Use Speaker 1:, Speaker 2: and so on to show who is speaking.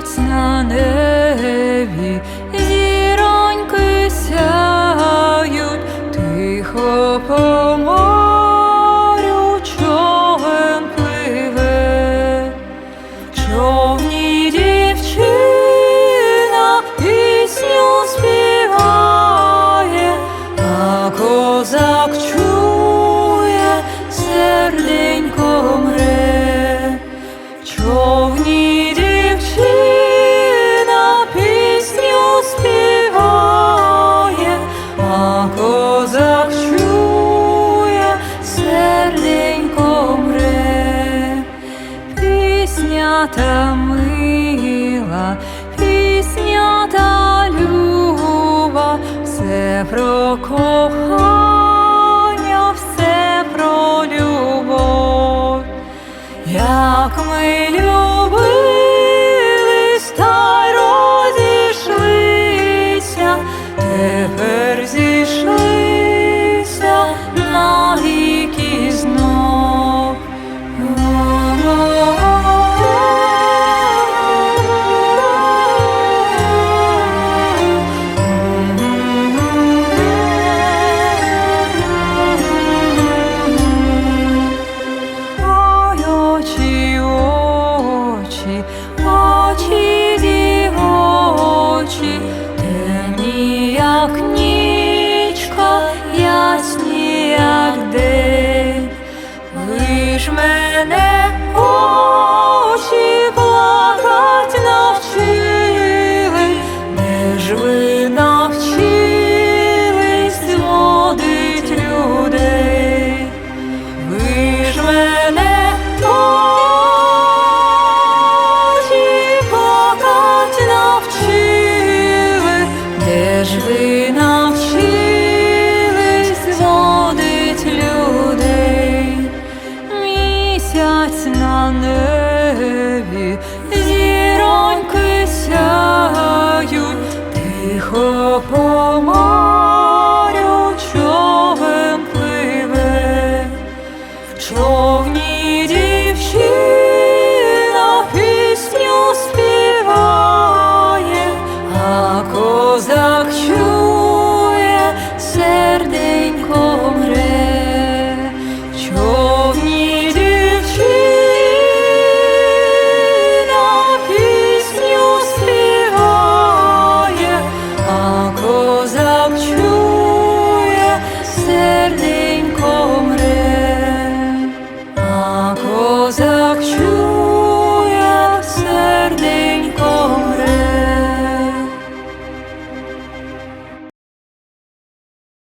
Speaker 1: Блимлять на небі, зіроньки сяють, тихо по морю. Човен пливе, човні дівчина пісню співає, а козак чує серденько мре, човні. пісня та мила, пісня та люба, все про кохання, все про любов, як ми.